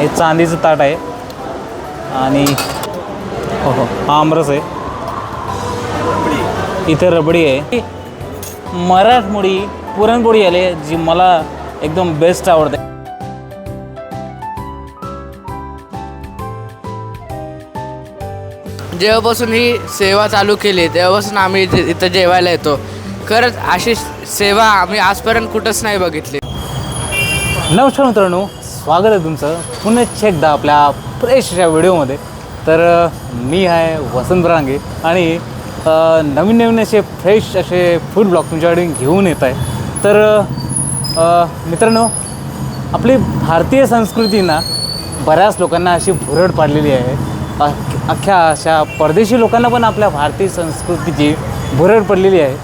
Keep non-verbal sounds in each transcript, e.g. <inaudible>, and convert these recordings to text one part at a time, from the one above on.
हे चांदीचं ताट आहे. आणि हो हो हा आमरस आहे. इथे रबडी आहे. मराठमोळी पुरणपोळी आली आहे, जी मला एकदम बेस्ट आवडते. जेव्हापासून ही सेवा चालू केली तेव्हापासून आम्ही इथे इथं जेवायला येतो. खरंच अशी सेवा आम्ही आजपर्यंत कुठंच नाही बघितली. नमस्कार मित्रांनो स्वागत आहे तुमचं. पुन्हा एकदा आपल्या फ्रेश अशा व्हिडिओमध्ये. तर मी आहे वसंत रांगे आणि नवीन नवीन असे फ्रेश असे फूड ब्लॉग तुमच्याकडे घेऊन येत आहे. तर मित्रांनो आपली भारतीय संस्कृती ना बऱ्याच लोकांना अशी भुरड पाडलेली आहे. अख्ख्या अशा परदेशी लोकांना पण आपल्या भारतीय संस्कृतीची भुरड पडलेली आहे.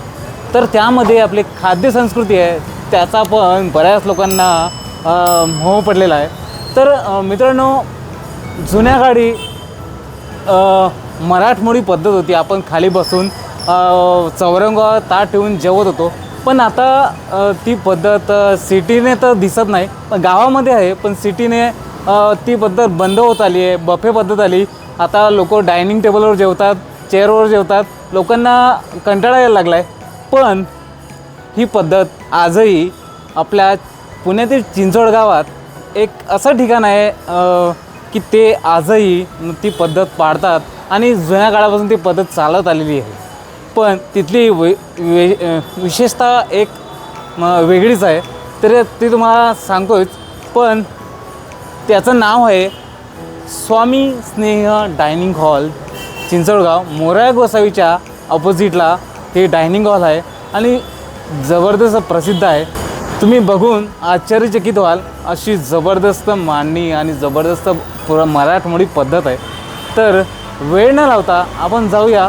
तर त्यामध्ये आपली खाद्य संस्कृती आहे त्याचा पण बऱ्याच लोकांना मोह हो, पडलेला आहे. तर मित्रांनो जुन्या काळी मराठमोळी पद्धत होती. आपण खाली बसून अ, चौरंगावर ताट ठेवून जेवत होतो. पण आता ती पद्धत सिटीने तर दिसत नाही पण गावामध्ये आहे. पण सिटीने ती पद्धत बंद होत आली आहे. बफे पद्धत आली. आता लोक डायनिंग टेबलवर जेवतात चेअरवर जेवतात. लोकांना कंटाळा यायला लागला आहे पण ही पद्धत आजही आपल्या पुण्यातील चिंचवड गावात एक असं ठिकाण आहे की ते आजही ती पद्धत पाळतात आणि जुन्या काळापासून ती पद्धत चालत आलेली आहे. पण तिथली वे वे विशेषतः एक म, वेगळीच आहे. तर ती तुम्हाला सांगतोच पण त्याचं नाव आहे स्वामी स्नेह डायनिंग हॉल चिंचवडगाव मोराया गोसावीच्या अपोजिटला हे डायनिंग हॉल आहे आणि जबरदस्त प्रसिद्ध आहे. तुम्ही बघून आश्चर्यचकित व्हाल. अशी जबरदस्त मांडणी आणि जबरदस्त पुरा मराठमोळी पद्धत आहे. तर वेळ न लावता आपण जाऊया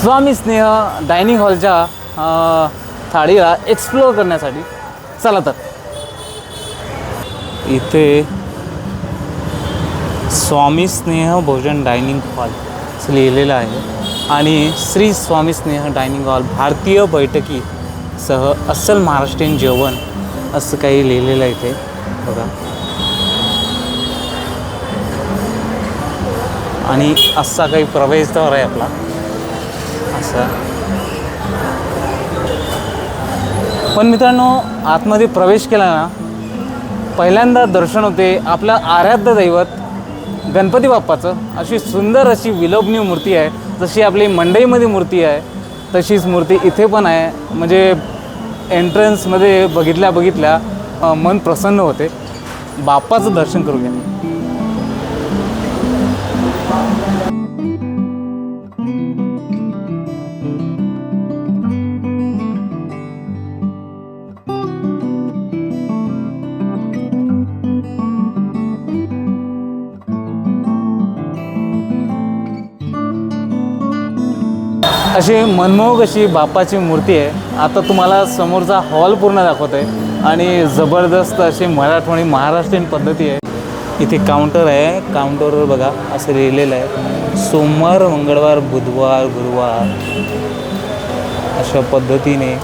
स्वामी स्नेह डायनिंग हॉलच्या थाळीला एक्सप्लोअर करण्यासाठी. चला तर. इथे स्वामी स्नेह भोजन डायनिंग हॉल असं लिहिलेलं आहे. आणि श्री स्वामी स्नेह डायनिंग हॉल भारतीय बैठकी सह अस्सल महाराष्ट्रीयन जेवण असं काही लिहिलेलं आहे इथे. बघा. आणि असा काही प्रवेशद्वार आहे आपला. असा. पण मित्रांनो आतमध्ये प्रवेश केला ना पहिल्यांदा दर्शन होते आपलं आराध्य दैवत गणपती बाप्पाचं. अशी सुंदर अशी विलोभनीय मूर्ती आहे. जशी आपली मंडईमध्ये मूर्ती आहे तशीच मूर्ती इथे पण आहे. म्हणजे एंट्रन्समध्ये बघितल्या बघितल्या मन प्रसन्न होते. बाप्पाचं दर्शन करू घ्या अशी मनमोहक अशी बाप्पाची मूर्ती आहे. आता तुम्हाला समोरचा हॉल पूर्ण दाखवत आहे आणि जबरदस्त अशी मराठवाडी महाराष्ट्रीयन पद्धती आहे. इथे काउंटर आहे. काउंटरवर बघा असं लिहिलेलं आहे. सोमवार मंगळवार बुधवार गुरुवार. अशा पद्धतीने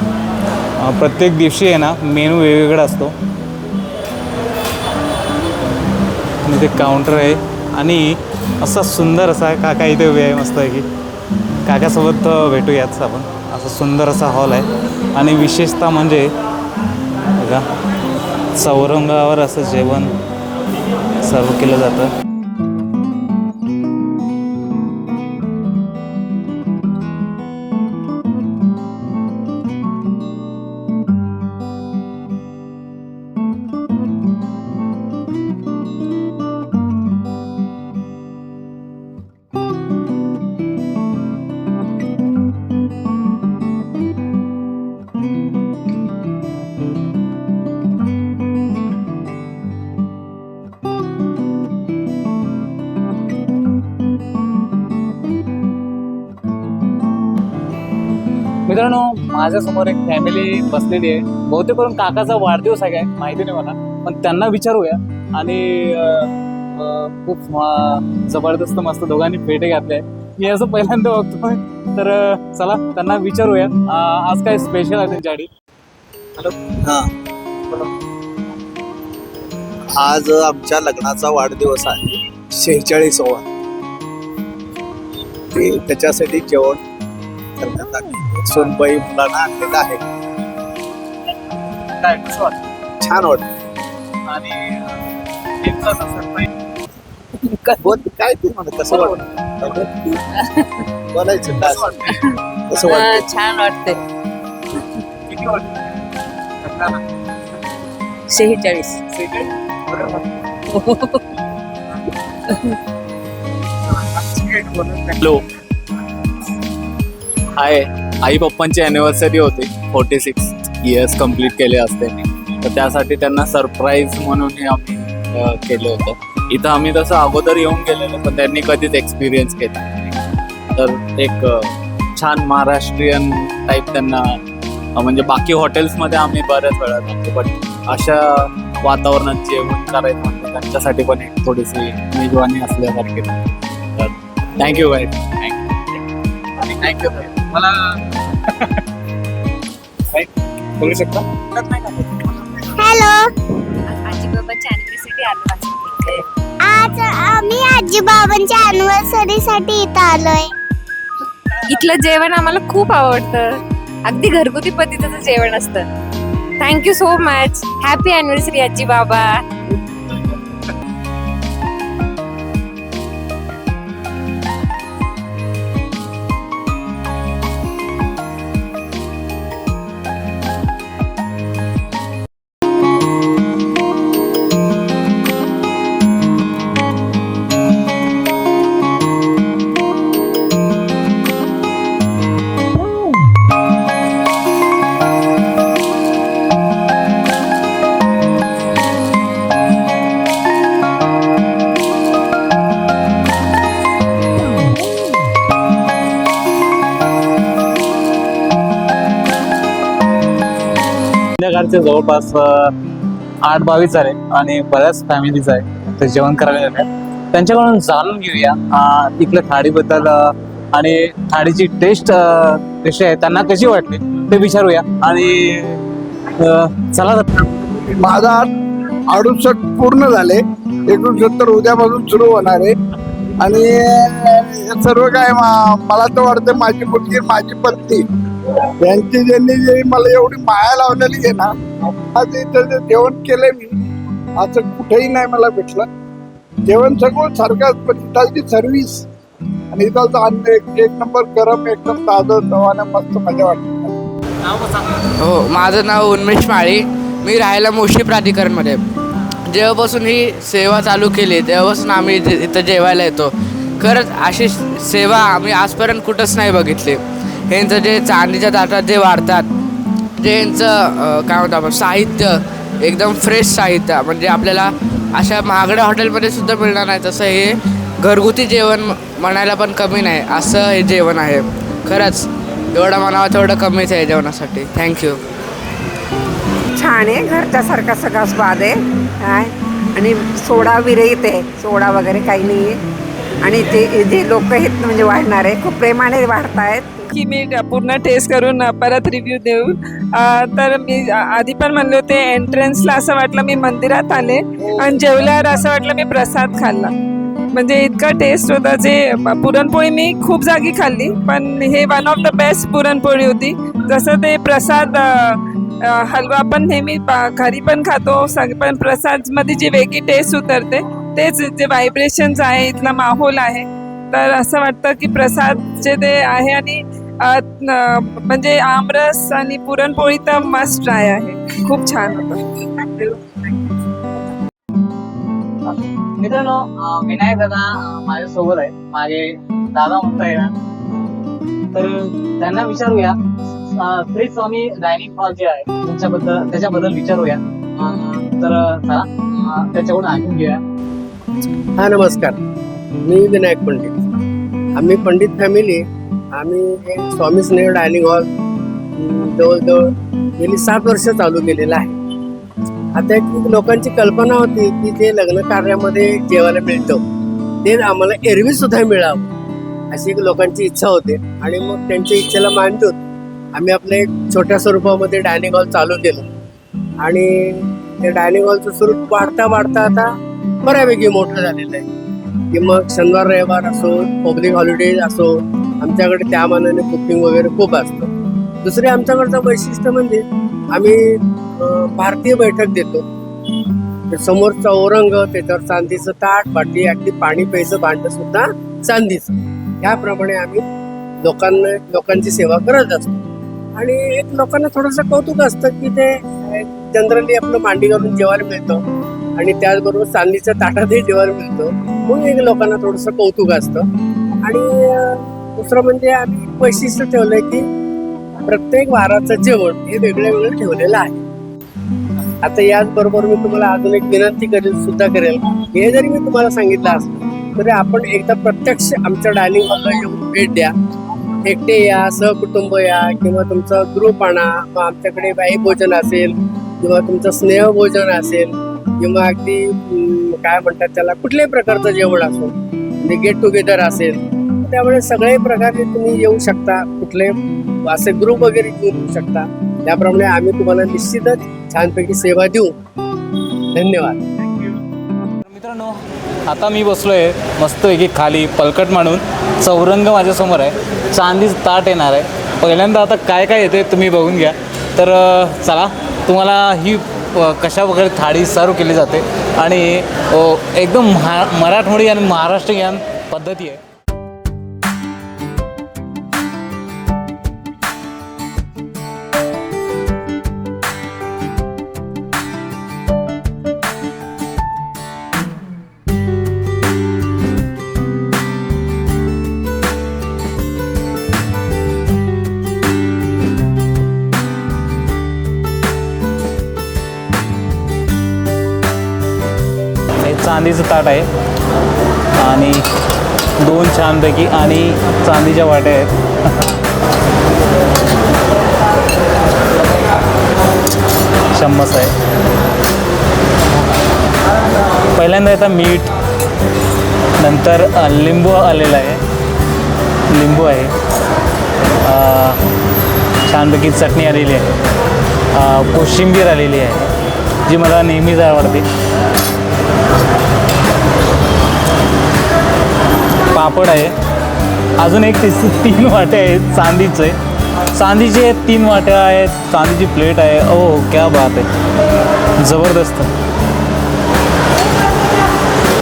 प्रत्येक दिवशी आहे ना मेनू वेगवेगळा असतो. इथे काउंटर आहे. आणि असा सुंदर असा काका इथे उभे मस्त आहे की. काकासोबत भेटूयाच आपण. असा सुंदर असा हॉल आहे. आणि विशेषतः म्हणजे बघा चौरंगावर असं जेवण सर्व केलं जातं. माझ्यासमोर एक फॅमिली बसलेली आहे. बहुतेक करून काकाचा वाढदिवस आहे काय माहिती नाही मला. पण त्यांना विचारूया. आणि खूप जबरदस्त मस्त दोघांनी पेटे घातले. मी असं पहिल्यांदा बघतोय. तर चला त्यांना विचारूया. आज काय स्पेशल आहे त्यांच्यासाठी? हॅलो. हा. आज आमच्या लग्नाचा वाढदिवस आहे. शेहेचाळीसवा. ते त्याच्यासाठी जेवण करण्यात आले. सोनबाई मुलांना आणलेलं आहे. काय कसं वाटतं? छान वाटत. आणि काय काय बोल काय तू म्हणत कसं वाटत? बोलायचं काय कसं वाटतं? कसं वाटत? छान वाटते किती वाटतं? शेहेचाळीस हॅलो. हाय. आई पप्पांची अॅनिव्हर्सरी होती. फोर्टी सिक्स इयर्स कंप्लीट केले असते. तर त्यासाठी त्यांना सरप्राईज म्हणून हे आम्ही केलं होतं. इथं आम्ही तसं अगोदर येऊन गेलेलो पण त्यांनी कधीच एक्सपिरियन्स केला नाही. तर एक छान महाराष्ट्रीयन टाईप त्यांना म्हणजे बाकी हॉटेल्समध्ये आम्ही बऱ्याच वेळा जातो. पण अशा वातावरणात जेवण करायचं म्हणजे त्यांच्यासाठी पण एक थोडीशी मेजवानी असल्यासारखी. तर थँक्यू बाय थँक्यू थँक्यू मला बोलू शकता? हॅलो. आजी बाबाच्या अॅनिव्हर्सरी आलो आज आम्ही आजी बाबांच्या अॅनिव्हर्सरी साठी इथं आलोय. इथलं जेवण आम्हाला खूप आवडतं. अगदी घरगुती पद्धतीचं जेवण असतं. Thank you so much happy anniversary आजी बाबा घरचे जवळपास आठ बावीस झाले आणि बऱ्याच फॅमिलीज आहे ते जेवण करायला येतात त्यांच्याकडून जाणून घेऊया इथल्या थाळीबद्दल आणि थाळीची टेस्ट कशी आहे त्यांना कशी वाटली ते विचारूया. आणि चला माझा अडुसष्ट पूर्ण झाले एकोणसत्तर उद्यापासून सुरू होणार आहे. आणि सर्व काय मला तर वाटतं माझी मुलगी माझी पत्नी यांची ज्यांनी जे मला एवढी माया लावलेली आहे ना आज इथं जे जेवण केलंय मी असं कुठेही नाही मला भेटलं. जेवण सगळं सारखं पण इथालची सर्व्हिस आणि इथालचं अन्न एक एक नंबर गरम एकदम ताजं तवानं मस्त मजा वाटते. हो माझं नाव उन्मेष माळी. मी राहायला मोशी प्राधिकरणमध्ये. जेव्हापासून ही सेवा चालू केली तेव्हापासून आम्ही इथे इथं जेवायला येतो. खरंच अशी सेवा आम्ही आजपर्यंत कुठंच नाही बघितली. यांचं जे चांदीच्या ताटात जे वाढतात जे यांचं काय म्हणतो आपण साहित्य एकदम फ्रेश साहित्य म्हणजे आपल्याला अशा महागड्या हॉटेलमध्ये सुद्धा मिळणार नाही. तसं हे घरगुती जेवण म्हणायला पण कमी नाही. असं हे जेवण आहे. खरंच एवढं म्हणावं तेवढं कमीच आहे जेवणासाठी. थँक्यू छान आहे घरच्यासारखा सगळा स्वाद आहे. काय? आणि सोडा विरहित आहे. सोडा वगैरे काही नाही आहे आणि ते जे लोक आहेत म्हणजे वाढणार आहे खूप प्रेमाने वाढत आहेत की मी पूर्ण टेस्ट करून परत रिव्ह्यू देऊ. तर मी आधी पण म्हणले होते एंट्रन्सला असं वाटलं मी मंदिरात आले. आणि जेवल्यावर असं वाटलं मी प्रसाद खाल्ला. म्हणजे इतका टेस्ट होता जे पुरणपोळी मी खूप जागी खाल्ली. पण हे one of the best puranpoli होती. जसं ते प्रसाद हलवा पण नेहमी घरी पण खातो सग पण प्रसादमध्ये जी वेगळी टेस्ट उतरते तेच जे व्हायब्रेशन्स आहे इथला माहोल आहे. तर असं वाटतं की प्रसाद जे ते आहे आणि म्हणजे आमरस आणि पुरणपोळी तर मस्ट ट्राय आहे. खूप छान होतं. मित्रांनो विनायक दादा माझ्यासोबत आहे मागे दादा म्हणता येणार. तर त्यांना विचारूया श्री स्वामी डायनिंग हॉल जे आहे त्याच्याबद्दल त्याच्याबद्दल विचारूया. तर चला त्याच्याकडून ऐकून घेऊया. हा नमस्कार. मी विनायक पंडित. आम्ही पंडित फॅमिली. आम्ही एक स्वामी स्नेह डायनिंग हॉल जवळजवळ गेली सात वर्ष चालू केलेलं आहे. आता एक लोकांची कल्पना होती की जे लग्न कार्यामध्ये जेवायला मिळतं ते आम्हाला एरवी सुद्धा मिळावं अशी एक लोकांची इच्छा होते. आणि मग त्यांच्या इच्छेला मान देऊन आम्ही आपलं एक छोट्या स्वरूपामध्ये डायनिंग हॉल चालू केलं. आणि ते डायनिंग हॉलचं स्वरूप वाढता वाढता आता बऱ्यापैकी मोठं झालेलं आहे. की मग शनिवार रविवार असो पब्लिक हॉलिडेज असो आमच्याकडे त्या मानाने बुकिंग वगैरे खूप असतं. दुसरे आमच्याकडचं वैशिष्ट्य म्हणजे आम्ही भारतीय बैठक देतो. समोरचा औरंग त्याच्यावर चांदीचं ताट बाटली अगदी पाणी प्यायचं भांड सुद्धा चांदीचं. ह्याप्रमाणे आम्ही लोकांना लोकांची सेवा करत असतो. आणि एक लोकांना थोडंसं कौतुक असतं की ते जनरली आपलं मांडी घालून जेवायला मिळतं. आणि त्याचबरोबर चांदीच्या ताटातही जेवायला मिळतं. म्हणून एक लोकांना थोडंसं कौतुक असतं. आणि दुसरं म्हणजे आम्ही वैशिष्ट्य वैशिष्ट्य ठेवलंय की प्रत्येक वाराचं जेवण हे वेगळं वेगळं ठेवलेलं आहे. आता याचबरोबर मी तुम्हाला अजून एक विनंती करेल सुद्धा करेल. हे जरी मी तुम्हाला सांगितलं असलं तरी आपण एकदा प्रत्यक्ष आमच्या डायनिंग हॉलला येऊन भेट द्या. एकटे या सहकुटुंब या किंवा तुमचा ग्रुप आणा मग आमच्याकडे बाई भोजन असेल किंवा तुमचं स्नेहभोजन असेल किंवा अगदी काय म्हणतात त्याला कुठल्याही प्रकारचं जेवण असो म्हणजे गेट टुगेदर असेल त्यामुळे सगळे प्रकारे तुम्ही येऊ शकता कुठले असे ग्रुप वगैरे घेऊन येऊ शकता. त्याप्रमाणे आम्ही तुम्हाला निश्चितच छानपैकी सेवा देऊ. धन्यवाद. मित्रांनो आता मी बसलोय मस्तपैकी खाली पलकट मांडून चौरंग माझ्यासमोर आहे. चांदीच ताट येणार आहे. पहिल्यांदा आता काय काय येते तुम्ही बघून घ्या. तर चला तुम्हाला ही कशा वगैरे थाळी सर्व केली जाते आणि एकदम महा मराठमोळी आणि महाराष्ट्रीयन पद्धती आहे. हे चांदीचं ताट आहे. आणि दोन छानपैकी आणि चांदीच्या वाट्या आहेत. चम्मच आहे. पहिल्यांदा येतं मीठ नंतर लिंबू आलेला आहे. लिंबू आहे. छानपैकी चटणी आलेली आहे. कोशिंबीर आलेली आहे जी मला नेहमीच आवडते. पापड आहे. अजून एक तीस तीन वाटे आहेत चांदीचे. चांदीचे तीन वाट्या आहेत. चांदीची प्लेट आहे. ओ क्या बात आहे. जबरदस्त.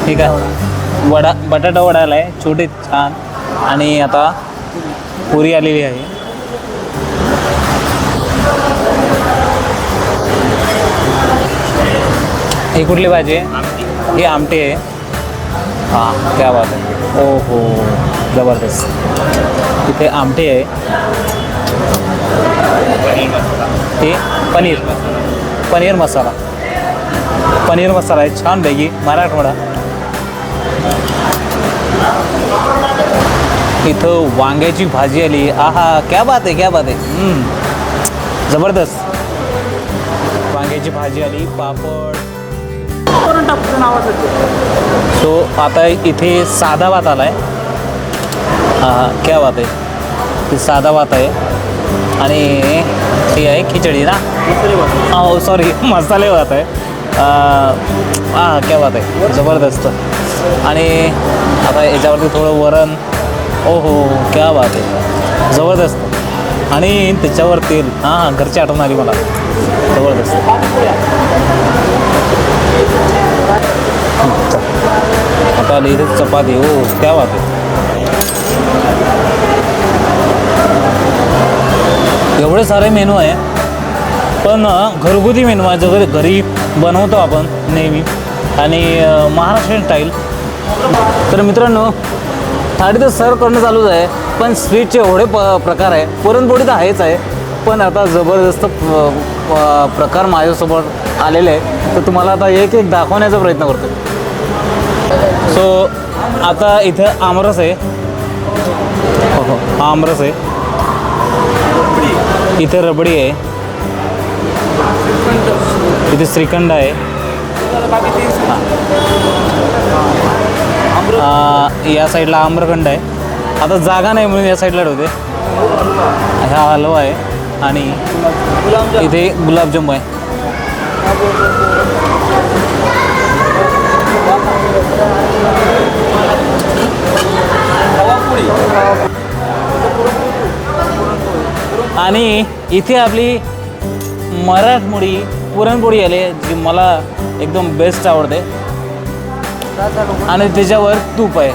ठीक आहे. वडा बटाटा वडा आला आहे. छोटे छान. आणि आता पुरी आलेली आहे. ही कुठली भाजी आहे? हे आमटे आहे. हां क्या बात आहे ओ हो जबरदस्त. इथे आमटे आहे. ते पनीर. पनीर मसाला. पनीर मसाला आहे छान पैकी. मराठवाडा. इथं वांग्याची भाजी आली. आहा क्या बात आहे क्या बात आहे जबरदस्त. वांग्याची भाजी आली पापड सो आता इथे साधा भात आला आहे हां क्या बात आहे? ते साधा भात आहे. आणि हे आहे खिचडी ना? हो सॉरी <laughs> मसाले भात आहे. हां क्या बात आहे? जबरदस्त. आणि आता याच्यावरती थोडं वरण. ओ हो क्या बात आहे? जबरदस्त. आणि त्याच्यावर तेल हां घरची आठवण आली मला. जबरदस्त. आता आली इथे चपाती हो त्या बात एवढे सारे मेनू आहे पण घरगुती मेनू आहे जो घरी घरी बनवतो आपण नेहमी आणि महाराष्ट्रीयन स्टाईल तर मित्रांनो थाळी तर सर्व करणं चालूच आहे पण स्वीटचे एवढे प प्रकार आहे पुरणपोळी तर आहेच आहे पण आता जबरदस्त प- प- प्रकार माझ्यासोबत आलेले आहे. तर तुम्हाला आता एक एक दाखवण्याचा प्रयत्न करतो सो आता इथं आमरस आहे. हो हो हा आमरस आहे. इथे रबडी आहे. इथे श्रीखंड आहे. या साईडला आम्रखंड आहे. आता जागा नाही म्हणून या साईडला ठेवते हा हलवा आहे. आणि इथे गुलाबजाम आहे. आणि इथे आपली मराठमोळी पुरणपोळी आली आहे, जी मला एकदम बेस्ट आवडते. आणि त्याच्यावर तूप आहे.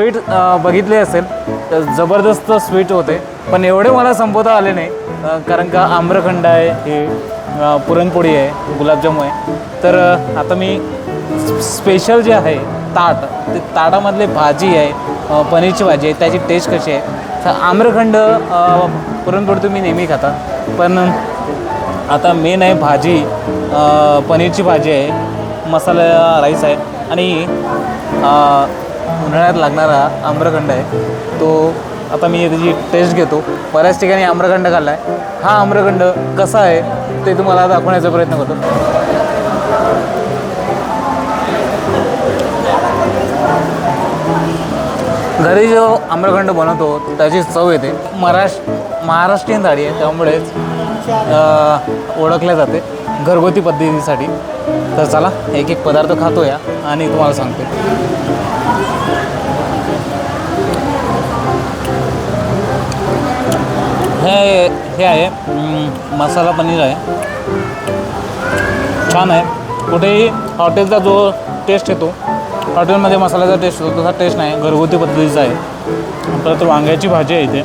स्वीट बघितले असेल तर जबरदस्त स्वीट होते. पण एवढे मला संपवता आले नाही कारण का आम्रखंड आहे हे पुरणपोळी आहे गुलाबजामू आहे. तर आता मी स्पेशल जे आहे ताट ते ताटामधले भाजी आहे पनीरची भाजी आहे त्याची टेस्ट कशी आहे? तर आम्रखंड पुरणपोळी तुम्ही नेहमी खाता पण आता मेन आहे भाजी पनीरची भाजी आहे मसाला राईस आहे आणि उन्हाळ्यात लागणारा आम्रखंड आहे. तो आता मी त्याची टेस्ट घेतो. बऱ्याच ठिकाणी आम्रखंड खाल्ला आहे हा आम्रखंड कसा आहे ते तुम्हाला दाखवण्याचा प्रयत्न करतो. घरी जो आम्रखंड बनवतो त्याची चव येते. महाराष्ट्र महाराष्ट्रीयन थाळी आहे त्यामुळेच ओळखल्या जाते. घरगुती पद्धतीसाठी. तर चला एक एक पदार्थ खातो या आणि तुम्हाला सांगते हे हे आहे. मसाला पनीर आहे. छान आहे. कुठेही हॉटेलचा जो टेस्ट येतो हॉटेलमध्ये मसाल्याचा टेस्ट येतो तसा टेस्ट नाही. घरगुती पद्धतीचा आहे. परत वांग्याची भाजी आहे इथे.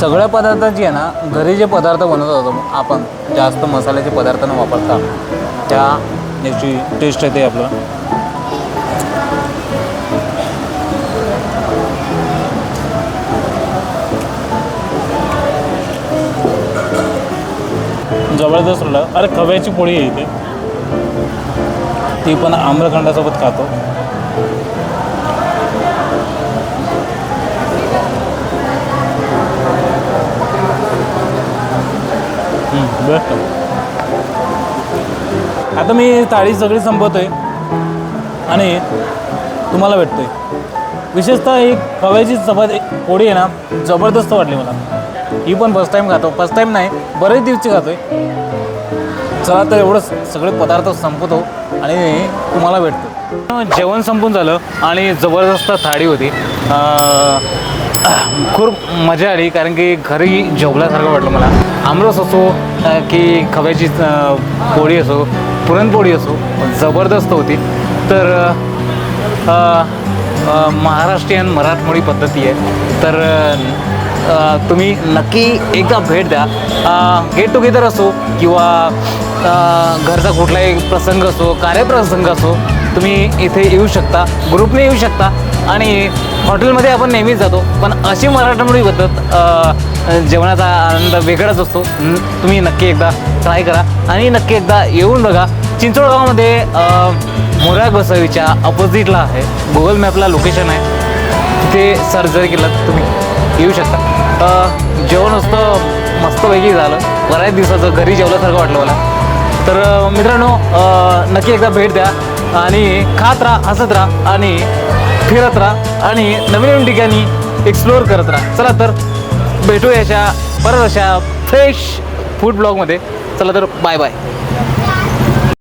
सगळ्या पदार्थांची आहे ना घरी जे पदार्थ बनवत होतो आपण जास्त मसाल्याचे पदार्थ न वापरता त्या याची टेस्ट येते आपलं. जबरदस्त अरे खव्याची पोळी आहे इथे. ती पण आम्रखंडासोबत खातो. बेस्ट आता मी थाळी सगळी संपवतोय आणि तुम्हाला भेटतो आहे विशेषतः ही खव्याची चपाती पोळी आहे ना जबरदस्त वाटली मला. ही पण फर्स्ट टाईम खातो. फर्स्ट टाईम नाही बरेच दिवशी खातो आहे चला तर एवढंच. सगळे पदार्थ संपवतो आणि तुम्हाला भेटतो. जेवण संपून झालं आणि जबरदस्त थाळी होती. खूप मजा आली कारण की घरी जेवल्यासारखं वाटलं मला. आमरस असो की खव्याची पोळी असो पुरणपोळी असो जबरदस्त होती. तर महाराष्ट्रीयन मराठमोळी पद्धती आहे. तर तुम्ही नक्की एकदा भेट द्या. गेट टुगेदर असो किंवा घरचा कुठलाही प्रसंग असो कार्यप्रसंग असो तुम्ही इथे येऊ शकता ग्रुपने येऊ शकता. आणि हॉटेलमध्ये आपण नेहमीच जातो. पण अशी मराठमोळी पद्धत जेवणाचा आनंद वेगळाच असतो. तुम्ही नक्की एकदा ट्राय करा. आणि नक्की एकदा येऊन बघा चिंचवड गावामध्ये गोसावीच्या बसवीच्या अपोजिटला आहे. गुगल मॅपला लोकेशन आहे. तिथे सर्जरी केलं तुम्ही येऊ शकता. जेवण असतं मस्तपैकी झालं. बऱ्याच दिवसाचं घरी जेवल्यासारखं वाटलं मला. तर मित्रांनो नक्की एकदा भेट द्या. आणि खात राहा हसत राहा. आणि फिरत राहा आणि नवीन नवीन ठिकाणी एक्सप्लोअर करत राहा. चला तर भेटू याच्या परत अशा फ्रेश फूड ब्लॉगमध्ये चला तर बाय बाय